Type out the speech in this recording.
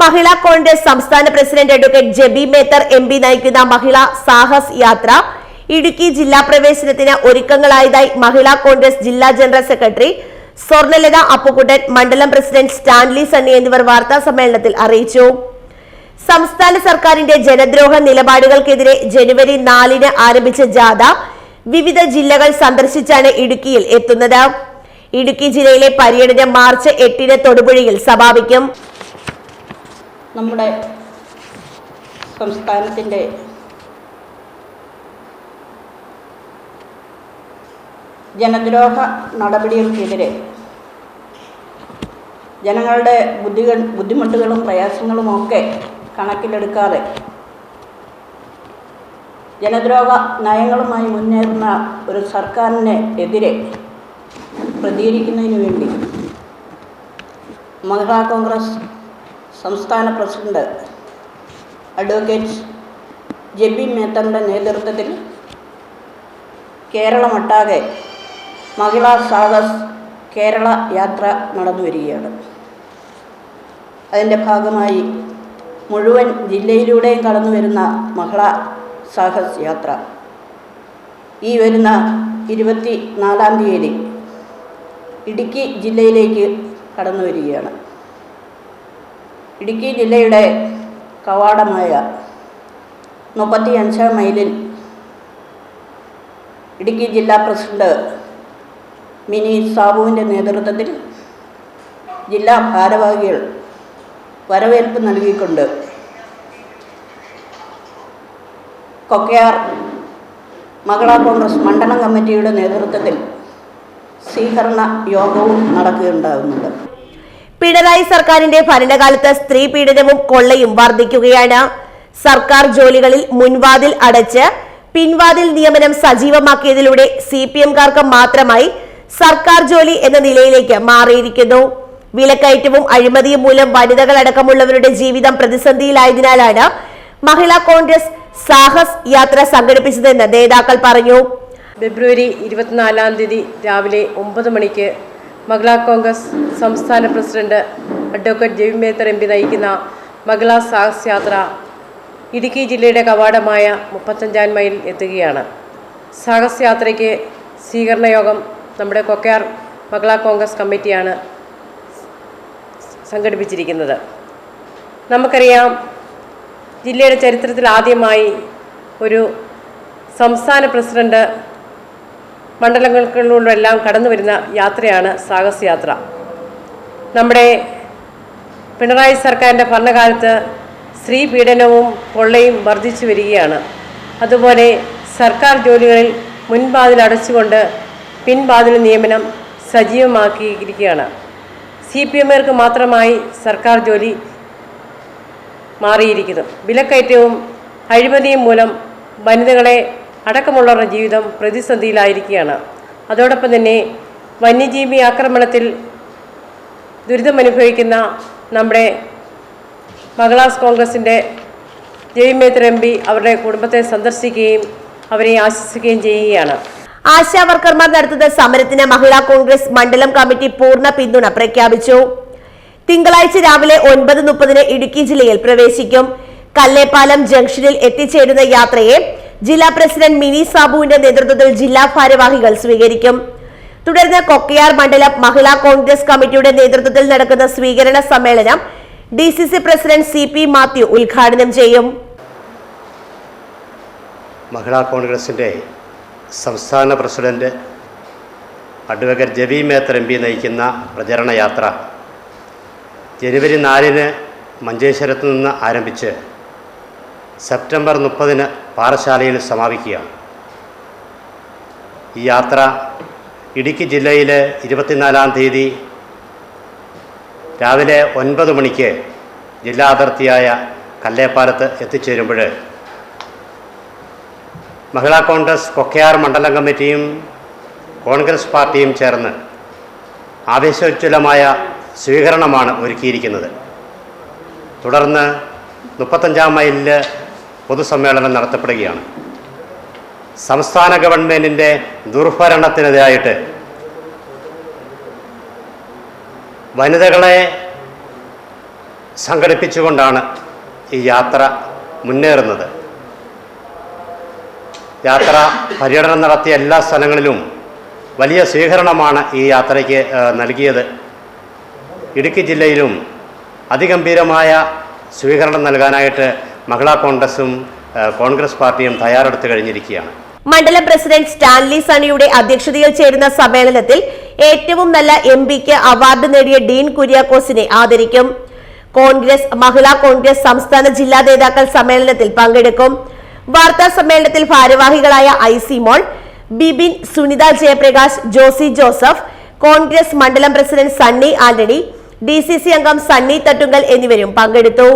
മഹിളാ കോൺഗ്രസ് സംസ്ഥാന president advocate Jebi Mather M P നയിക്കുന്ന മഹിളാ സാഹസ് യാത്ര ഇടുക്കി ജില്ലാ പ്രവേശനത്തിന് ഒരുക്കങ്ങളായതായി മഹിളാ കോൺഗ്രസ് ജില്ലാ ജനറൽ സെക്രട്ടറി സ്വർണലത അപ്പുക്കുട്ടൻ മണ്ഡലം പ്രസിഡന്റ് സ്റ്റാൻലി സണ്ണി എന്നിവർ വാർത്താ സമ്മേളനത്തിൽ അറിയിച്ചു. സംസ്ഥാന സർക്കാരിന്റെ ജനദ്രോഹ നിലപാടുകൾക്കെതിരെ ജനുവരി നാലിന് ആരംഭിച്ച ജാഥ വിവിധ ജില്ലകൾ സന്ദർശിച്ചാണ് ഇടുക്കിയിൽ എത്തുന്നത്. ഇടുക്കി ജില്ലയിലെ പര്യടനം മാർച്ച് എട്ടിന് തൊടുപുഴയിൽ സമാപിക്കും. നമ്മുടെ സംസ്ഥാനത്തിന്റെ ജനദ്രോഹ നടപടികൾക്കെതിരെ ജനങ്ങളുടെ ബുദ്ധികൾ ബുദ്ധിമുട്ടുകളും പ്രയാസങ്ങളുമൊക്കെ കണക്കിലെടുക്കാതെ ജനദ്രോഹ നയങ്ങളുമായി മുന്നേറുന്ന ഒരു സർക്കാരിന് എതിരെ പ്രതികരിക്കുന്നതിന് വേണ്ടി മഹിളാ കോൺഗ്രസ് സംസ്ഥാന പ്രസിഡന്റ് അഡ്വക്കേറ്റ് ജെബി മേത്തറിന്റെ നേതൃത്വത്തിൽ കേരളമൊട്ടാകെ മഹിളാ സാഹസ് കേരള യാത്ര നടന്നു വരികയാണ് അതിന്റെ ഭാഗമായി മുഴുവൻ ജില്ലയിലൂടെയും കടന്നു വരുന്ന മഹിളാ സാഹസ് യാത്ര. ഈ വരുന്ന ഇരുപത്തി നാലാം തീയതി ഇടുക്കി ജില്ലയിലേക്ക് കടന്നു വരികയാണ് ഇടുക്കി ജില്ലയുടെ കവാടമായ മുപ്പത്തി അഞ്ചാം മൈലിൽ ഇടുക്കി ജില്ലാ പ്രസിഡന്റ് മിനി സാബുവിന്റെ നേതൃത്വത്തിൽ ജില്ലാ ഭാരവാഹികൾ വരവേൽപ്പ് നൽകിക്കൊണ്ട് കൊക്കയാർ മഹിളാ കോൺഗ്രസ് മണ്ഡലം കമ്മിറ്റിയുടെ നേതൃത്വത്തിൽ സ്വീകരണ യോഗവും നടക്കുകയുണ്ടാകുന്നുണ്ട്. പിണറായി സർക്കാരിന്റെ ഭരണകാലത്ത് സ്ത്രീ പീഡനവും കൊള്ളയും വർദ്ധിക്കുകയാണ്. സർക്കാർ ജോലികളിൽ മുൻവാതിൽ അടച്ച് പിൻവാതിൽ നിയമനം സജീവമാക്കിയതിലൂടെ സി പി എംകാർക്ക് മാത്രമായി സർക്കാർ ജോലി എന്ന നിലയിലേക്ക് മാറിയിരിക്കുന്നു. വിലക്കയറ്റവും അഴിമതിയും മൂലം വനിതകളടക്കമുള്ളവരുടെ ജീവിതം പ്രതിസന്ധിയിലായതിനാലാണ് മഹിളാ കോൺഗ്രസ് സാഹസ് യാത്ര സംഘടിപ്പിച്ചതെന്ന് നേതാക്കൾ പറഞ്ഞു. ഫെബ്രുവരി ഇരുപത്തിനാലാം തീയതി രാവിലെ ഒമ്പത് മണിക്ക് മഹിളാ കോൺഗ്രസ് സംസ്ഥാന president advocate Jebi Mather M P നയിക്കുന്ന മഹിളാ സാഹസ് യാത്ര ഇടുക്കി ജില്ലയുടെ കവാടമായ മുപ്പത്തഞ്ചാം മൈൽ എത്തുകയാണ്. സാഹസ് യാത്രയ്ക്ക് സ്വീകരണ യോഗം നമ്മുടെ കൊക്കയാർ മഹിളാ കോൺഗ്രസ് കമ്മിറ്റിയാണ് സംഘടിപ്പിച്ചിരിക്കുന്നത്. നമുക്കറിയാം ജില്ലയുടെ ചരിത്രത്തിൽ ആദ്യമായി ഒരു സംസ്ഥാന പ്രസിഡന്റ് മണ്ഡലങ്ങളിലൂടെല്ലാം കടന്നു വരുന്ന യാത്രയാണ് സാഹസ് യാത്ര നമ്മുടെ പിണറായി സർക്കാരിന്റെ ഭരണകാലത്ത് സ്ത്രീ പീഡനവും കൊള്ളയും വർദ്ധിച്ചു വരികയാണ്. അതുപോലെ സർക്കാർ ജോലികളിൽ മുൻവാതിൽ അടച്ചുകൊണ്ട് പിൻവാതിൽ നിയമനം സജീവമാക്കിയിരിക്കുകയാണ്. സി പി എമ്മുകാർക്ക് മാത്രമായി സർക്കാർ ജോലി മാറിയിരിക്കുന്നു. വിലക്കയറ്റവും അഴിമതിയും മൂലം വനിതകളെ അടക്കമുള്ളവരുടെ ജീവിതം പ്രതിസന്ധിയിലായിരിക്കുകയാണ്. അതോടൊപ്പം തന്നെ വന്യജീവി ആക്രമണത്തിൽ ദുരിതമനുഭവിക്കുന്ന നമ്മുടെ മകളാസ് കോൺഗ്രസിന്റെ ജയമേത്ര എം പി അവരുടെ കുടുംബത്തെ സന്ദർശിക്കുകയും അവരെ ആശ്വസിക്കുകയും ചെയ്യുകയാണ്. ആശാ വർക്കർമാർ നടത്തുന്ന സമരത്തിന് മഹിളാ കോൺഗ്രസ് മണ്ഡലം കമ്മിറ്റി പൂർണ പിന്തുണ പ്രഖ്യാപിച്ചു. തിങ്കളാഴ്ച രാവിലെ ഒൻപത് മുപ്പതിന് ഇടുക്കി ജില്ലയിൽ പ്രവേശിക്കും. കല്ലേപ്പാലം ജംഗ്ഷനിൽ എത്തിച്ചേരുന്ന യാത്രയെ ജില്ലാ പ്രസിഡന്റ് മിനി സാബുവിന്റെ നേതൃത്വത്തിൽ ജില്ലാ ഭാരവാഹികൾ സ്വീകരിക്കും. തുടർന്ന് കൊക്കയാർ മണ്ഡലം മഹിളാ കോൺഗ്രസ് കമ്മിറ്റിയുടെ നേതൃത്വത്തിൽ നടക്കുന്ന സ്വീകരണ സമ്മേളനം ഡി പ്രസിഡന്റ് സി മാത്യു ഉദ്ഘാടനം ചെയ്യും. മഹിളാ കോൺഗ്രസിന്റെ സംസ്ഥാന president advocate Jebi Mather M P നയിക്കുന്ന പ്രചരണ യാത്ര ജനുവരി നാലിന് മഞ്ചേശ്വരത്ത് നിന്ന് ആരംഭിച്ച് സെപ്റ്റംബർ മുപ്പതിന് പാറശാലയിൽ സമാപിക്കുകയാണ് ഈ യാത്ര ഇടുക്കി ജില്ലയിലെ ഇരുപത്തിനാലാം തീയതി രാവിലെ ഒൻപത് മണിക്ക് ജില്ലാ അതിർത്തിയായ കല്ലേപ്പാലത്ത് എത്തിച്ചേരുമ്പോൾ മഹിളാ കോൺഗ്രസ് കൊക്കയാർ മണ്ഡലം കമ്മിറ്റിയും കോൺഗ്രസ് പാർട്ടിയും ചേർന്ന് ആവേശോജ്വലമായ സ്വീകരണമാണ് ഒരുക്കിയിരിക്കുന്നത്. തുടർന്ന് മുപ്പത്തഞ്ചാം മൈലിൽ പൊതുസമ്മേളനം നടത്തപ്പെടുകയാണ്. സംസ്ഥാന ഗവൺമെന്റിന്റെ ദുർഭരണത്തിനെതിരായിട്ട് വനിതകളെ സംഘടിപ്പിച്ചുകൊണ്ടാണ് ഈ യാത്ര മുന്നേറുന്നത്. യാത്ര പര്യടനം നടത്തിയ എല്ലാ സ്ഥലങ്ങളിലും വലിയ സ്വീകരണമാണ് ഈ യാത്രയ്ക്ക് നൽകിയത്. ഇടുക്കി ജില്ലയിലും അതിഗംഭീരമായ സ്വീകരണം നൽകാനായിട്ട് മഹിളാ കോൺഗ്രസും കോൺഗ്രസ് പാർട്ടിയും തയ്യാറെടുത്ത് കഴിഞ്ഞിരിക്കുകയാണ്. മണ്ഡലം പ്രസിഡന്റ് സ്റ്റാൻലി സണിയുടെ അധ്യക്ഷതയിൽ ചേരുന്ന സമ്മേളനത്തിൽ ഏറ്റവും നല്ല എം പിക്ക് അവാർഡ് നേടിയ ഡീൻ കുര്യാക്കോസിനെ ആദരിക്കും. കോൺഗ്രസ് മഹിളാ കോൺഗ്രസ് സംസ്ഥാന ജില്ലാ നേതാക്കൾ സമ്മേളനത്തിൽ പങ്കെടുക്കും. വാർത്താ സമ്മേളനത്തിൽ ഭാരവാഹികളായ I C Mol Bibin Sunitha Jayaprakash Josy Joseph Congress മണ്ഡലം പ്രസിഡന്റ് സണ്ണി ആന്റണി ഡി അംഗം സണ്ണി തട്ടുങ്കൽ എന്നിവരും പങ്കെടുത്തു.